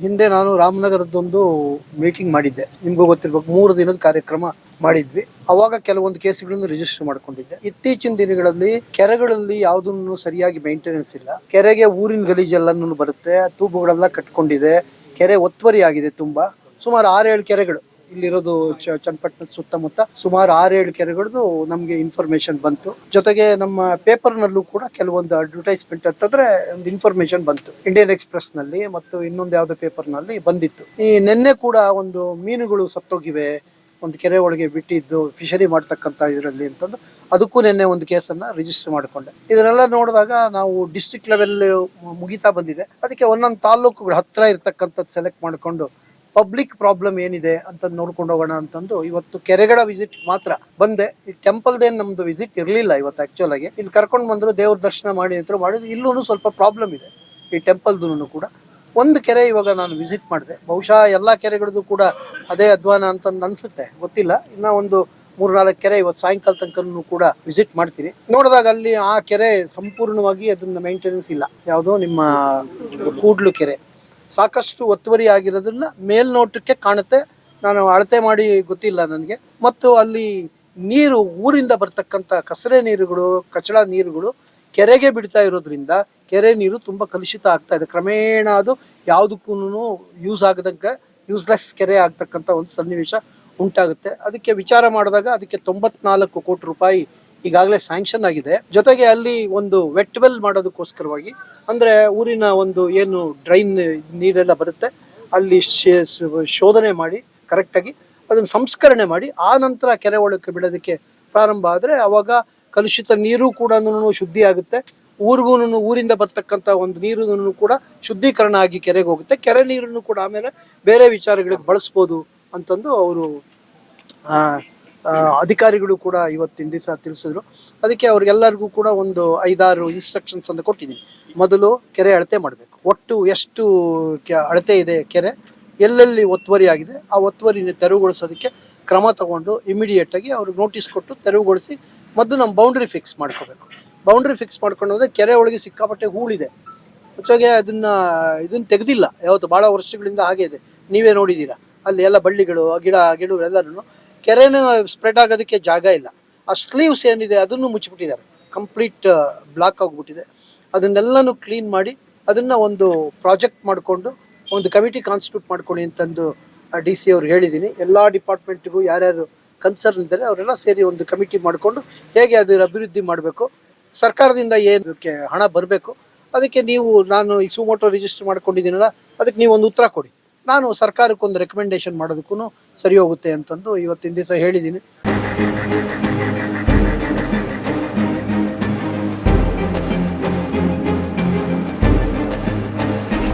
ಹಿಂದೆ ನಾನು ರಾಮನಗರದೊಂದು ಮೀಟಿಂಗ್ ಮಾಡಿದ್ದೆ. ನಿಮ್ಗೂ ಗೊತ್ತಿರ್ಬೇಕು, ಮೂರು ದಿನದ ಕಾರ್ಯಕ್ರಮ ಮಾಡಿದ್ವಿ. ಅವಾಗ ಕೆಲವೊಂದು ಕೇಸ್ಗಳನ್ನು ರಿಜಿಸ್ಟರ್ ಮಾಡ್ಕೊಂಡಿದ್ದೆ. ಇತ್ತೀಚಿನ ದಿನಗಳಲ್ಲಿ ಕೆರೆಗಳಲ್ಲಿ ಯಾವುದನ್ನು ಸರಿಯಾಗಿ ಮೇಂಟೆನೆನ್ಸ್ ಇಲ್ಲ. ಕೆರೆಗೆ ಊರಿನ ಗಲೀಜೆಲ್ಲನೂ ಬರುತ್ತೆ ತೂಬುಗಳೆಲ್ಲ ಕಟ್ಕೊಂಡಿದೆ, ಕೆರೆ ಒತ್ತುವರಿ ಆಗಿದೆ ತುಂಬಾ. ಸುಮಾರು ಆರೇಳು ಕೆರೆಗಳು. ಇಲ್ಲಿರೋದು ಚನ್ನಪಟ್ಟಣದ ಸುತ್ತಮುತ್ತ ಸುಮಾರು ಆರೇಳು ಕೆರೆಗಳದ್ದು ನಮಗೆ ಇನ್ಫಾರ್ಮೇಶನ್ ಬಂತು. ಜೊತೆಗೆ ನಮ್ಮ ಪೇಪರ್ನಲ್ಲೂ ಕೂಡ ಕೆಲವೊಂದು ಅಡ್ವರ್ಟೈಸ್ಮೆಂಟ್ ಅಂತಂದ್ರೆ ಒಂದು ಇನ್ಫಾರ್ಮೇಶನ್ ಬಂತು. ಇಂಡಿಯನ್ ಎಕ್ಸ್ಪ್ರೆಸ್ನಲ್ಲಿ ಮತ್ತು ಇನ್ನೊಂದು ಯಾವುದೋ ಪೇಪರ್ನಲ್ಲಿ ಬಂದಿತ್ತು. ಈ ನಿನ್ನೆ ಕೂಡ ಒಂದು ಮೀನುಗಳು ಸತ್ತೋಗಿವೆ, ಒಂದು ಕೆರೆ ಒಳಗೆ ಬಿಟ್ಟಿದ್ದು ಫಿಶರಿ ಮಾಡ್ತಕ್ಕಂಥ ಇದರಲ್ಲಿ ಅಂತಂದು ಅದಕ್ಕೂ ನಿನ್ನೆ ಒಂದು ಕೇಸನ್ನ ರಿಜಿಸ್ಟರ್ ಮಾಡಿಕೊಂಡೆ. ಇದನ್ನೆಲ್ಲ ನೋಡಿದಾಗ ನಾವು ಡಿಸ್ಟ್ರಿಕ್ಟ್ ಲೆವೆಲ್ ಮುಗಿತಾ ಬಂದಿದೆ. ಅದಕ್ಕೆ ಒಂದೊಂದು ತಾಲೂಕುಗಳು ಹತ್ತಿರ ಇರ್ತಕ್ಕಂಥದ್ದು ಸೆಲೆಕ್ಟ್ ಮಾಡಿಕೊಂಡು ಪಬ್ಲಿಕ್ ಪ್ರಾಬ್ಲಮ್ ಏನಿದೆ ಅಂತ ನೋಡ್ಕೊಂಡು ಹೋಗೋಣ ಅಂತಂದು ಇವತ್ತು ಕೆರೆಗಳ ವಿಸಿಟ್ ಮಾತ್ರ ಬಂದೆ. ಈ ಟೆಂಪಲ್ದೇನು ನಮ್ದು ವಿಸಿಟ್ ಇರಲಿಲ್ಲ ಇವತ್ತು ಆಕ್ಚುಲ್ ಆಗಿ. ಇಲ್ಲಿ ಕರ್ಕೊಂಡು ಬಂದ್ರು, ದೇವ್ರ ದರ್ಶನ ಮಾಡಿ ಅಂತ ಮಾಡಿದ್ರು. ಇಲ್ಲೂ ಸ್ವಲ್ಪ ಪ್ರಾಬ್ಲಮ್ ಇದೆ ಈ ಟೆಂಪಲ್ದು ಕೂಡ. ಒಂದು ಕೆರೆ ಇವಾಗ ನಾನು ವಿಸಿಟ್ ಮಾಡಿದೆ. ಬಹುಶಃ ಎಲ್ಲ ಕೆರೆಗಳದ್ದು ಕೂಡ ಅದೇ ಅಧ್ವಾನ ಅಂತಂದು ಅನ್ಸುತ್ತೆ. ಗೊತ್ತಿಲ್ಲ. ಇನ್ನ ಒಂದು ಮೂರ್ನಾಲ್ಕು ಕೆರೆ ಇವತ್ತು ಸಾಯಂಕಾಲ ತನಕನೂ ಕೂಡ ವಿಸಿಟ್ ಮಾಡ್ತೀನಿ. ನೋಡಿದಾಗ ಅಲ್ಲಿ ಆ ಕೆರೆ ಸಂಪೂರ್ಣವಾಗಿ ಅದನ್ನ ಮೇಂಟೆನೆನ್ಸ್ ಇಲ್ಲ. ಯಾವುದೋ ನಿಮ್ಮ ಕೂಡ್ಲು ಕೆರೆ. ಸಾಕಷ್ಟು ಒತ್ತುವರಿ ಆಗಿರೋದನ್ನ ಮೇಲ್ನೋಟಕ್ಕೆ ಕಾಣುತ್ತೆ. ನಾನು ಅಳತೆ ಮಾಡಿ ಗೊತ್ತಿಲ್ಲ ನನಗೆ. ಮತ್ತು ಅಲ್ಲಿ ನೀರು, ಊರಿಂದ ಬರ್ತಕ್ಕಂಥ ಕಸರೆ ನೀರುಗಳು, ಕಚಡ ನೀರುಗಳು ಕೆರೆಗೆ ಬಿಡ್ತಾ ಇರೋದ್ರಿಂದ ಕೆರೆ ನೀರು ತುಂಬ ಕಲುಷಿತ ಆಗ್ತಾ ಇದೆ. ಕ್ರಮೇಣ ಅದು ಯಾವುದಕ್ಕೂ ಯೂಸ್ ಆಗದಂಗೆ, ಯೂಸ್ಲೆಸ್ ಕೆರೆ ಆಗ್ತಕ್ಕಂಥ ಒಂದು ಸನ್ನಿವೇಶ ಉಂಟಾಗುತ್ತೆ. ಅದಕ್ಕೆ ವಿಚಾರ ಮಾಡಿದಾಗ ಅದಕ್ಕೆ ತೊಂಬತ್ನಾಲ್ಕು ಕೋಟಿ ರೂಪಾಯಿ ಈಗಾಗಲೇ ಸ್ಯಾಂಕ್ಷನ್ ಆಗಿದೆ. ಜೊತೆಗೆ ಅಲ್ಲಿ ಒಂದು ವೆಟ್ ವೆಲ್ ಮಾಡೋದಕ್ಕೋಸ್ಕರವಾಗಿ, ಅಂದ್ರೆ ಊರಿನ ಒಂದು ಏನು ಡ್ರೈನ್ ನೀರೆಲ್ಲ ಬರುತ್ತೆ, ಅಲ್ಲಿ ಶೋಧನೆ ಮಾಡಿ ಕರೆಕ್ಟಾಗಿ ಅದನ್ನು ಸಂಸ್ಕರಣೆ ಮಾಡಿ, ಆ ನಂತರ ಕೆರೆ ಒಳಕ್ಕೆ ಬಿಡೋದಕ್ಕೆ ಪ್ರಾರಂಭ ಆದರೆ ಅವಾಗ ಕಲುಷಿತ ನೀರು ಕೂಡ ಶುದ್ಧಿ ಆಗುತ್ತೆ. ಊರಿಗೂ ಊರಿಂದ ಬರ್ತಕ್ಕಂಥ ಒಂದು ನೀರು ಕೂಡ ಶುದ್ಧೀಕರಣ ಆಗಿ ಕೆರೆಗೆ ಹೋಗುತ್ತೆ. ಕೆರೆ ನೀರನ್ನು ಕೂಡ ಆಮೇಲೆ ಬೇರೆ ವಿಚಾರಗಳಿಗೆ ಬಳಸ್ಬೋದು ಅಂತಂದು ಅವರು ಅಧಿಕಾರಿಗಳು ಕೂಡ ಇವತ್ತಿನ ದಿವಸ ತಿಳಿಸಿದ್ರು. ಅದಕ್ಕೆ ಅವ್ರಿಗೆಲ್ಲರಿಗೂ ಕೂಡ ಒಂದು ಐದಾರು ಇನ್ಸ್ಟ್ರಕ್ಷನ್ಸ್ ಅನ್ನು ಕೊಟ್ಟಿದ್ದೀನಿ. ಮೊದಲು ಕೆರೆ ಅಳತೆ ಮಾಡಬೇಕು. ಒಟ್ಟು ಎಷ್ಟು ಅಳತೆ ಇದೆ ಕೆರೆ, ಎಲ್ಲೆಲ್ಲಿ ಒತ್ತುವರಿ ಆಗಿದೆ, ಆ ಒತ್ತುವರಿನ ತೆರವುಗೊಳಿಸೋದಕ್ಕೆ ಕ್ರಮ ತಗೊಂಡು ಇಮಿಡಿಯೇಟ್ ಆಗಿ ಅವ್ರಿಗೆ ನೋಟಿಸ್ ಕೊಟ್ಟು ತೆರವುಗೊಳಿಸಿ ಮೊದಲು ನಮ್ಮ ಬೌಂಡ್ರಿ ಫಿಕ್ಸ್ ಮಾಡ್ಕೋಬೇಕು. ಬೌಂಡ್ರಿ ಫಿಕ್ಸ್ ಮಾಡ್ಕೊಂಡು ಹೋದ್ರೆ ಕೆರೆ ಒಳಗೆ ಸಿಕ್ಕಾಪಟ್ಟೆ ಹೂಳಿದೆ. ಹೆಚ್ಚಾಗಿ ಅದನ್ನ, ಇದನ್ನ ತೆಗೆದಿಲ್ಲ. ಯಾವತ್ತು ಭಾಳ ವರ್ಷಗಳಿಂದ ಹಾಗೆ ಇದೆ. ನೀವೇ ನೋಡಿದ್ದೀರಾ. ಅಲ್ಲಿ ಎಲ್ಲ ಬಳ್ಳಿಗಳು, ಗಿಡ ಗಿಡ ಎಲ್ಲರೂ ಕೆರೆನೂ ಸ್ಪ್ರೆಡ್ ಆಗೋದಕ್ಕೆ ಜಾಗ ಇಲ್ಲ. ಆ ಸ್ಲೀವ್ಸ್ ಏನಿದೆ ಅದನ್ನು ಮುಚ್ಚಿಬಿಟ್ಟಿದ್ದಾರೆ. ಕಂಪ್ಲೀಟ್ ಬ್ಲಾಕ್ ಆಗಿಬಿಟ್ಟಿದೆ. ಅದನ್ನೆಲ್ಲನೂ ಕ್ಲೀನ್ ಮಾಡಿ ಅದನ್ನ ಒಂದು ಪ್ರಾಜೆಕ್ಟ್ ಮಾಡಿಕೊಂಡು, ಒಂದು ಕಮಿಟಿ ಕಾನ್ಸ್ಟಿಟ್ಯೂಟ್ ಮಾಡ್ಕೊಳ್ಳಿ ಅಂತಂದು ಡಿ ಸಿ ಅವ್ರು ಹೇಳಿದ್ದೀನಿ ಎಲ್ಲ ಡಿಪಾರ್ಟ್ಮೆಂಟ್ಗೂ ಯಾರ್ಯಾರು ಕನ್ಸರ್ನ್ ಇದ್ದಾರೆ ಅವರೆಲ್ಲ ಸೇರಿ ಒಂದು ಕಮಿಟಿ ಮಾಡಿಕೊಂಡು ಹೇಗೆ ಅದರ ಅಭಿವೃದ್ಧಿ ಮಾಡಬೇಕು, ಸರ್ಕಾರದಿಂದ ಏನಕ್ಕೆ ಹಣ ಬರಬೇಕು, ಅದಕ್ಕೆ ನೀವು, ನಾನು ಈ ಸುಮೋಟೋ ರಿಜಿಸ್ಟರ್ ಮಾಡ್ಕೊಂಡಿದ್ದೀನಲ್ಲ, ಅದಕ್ಕೆ ನೀವು ಒಂದು ಉತ್ತರ ಕೊಡಿ. ನಾನು ಸರ್ಕಾರಕ್ಕೊಂದು ರೆಕಮೆಂಡೇಶನ್ ಮಾಡೋದಕ್ಕೂ ಸರಿ ಹೋಗುತ್ತೆ ಅಂತಂದು ಇವತ್ತಿನ ದಿವಸ ಹೇಳಿದ್ದೀನಿ.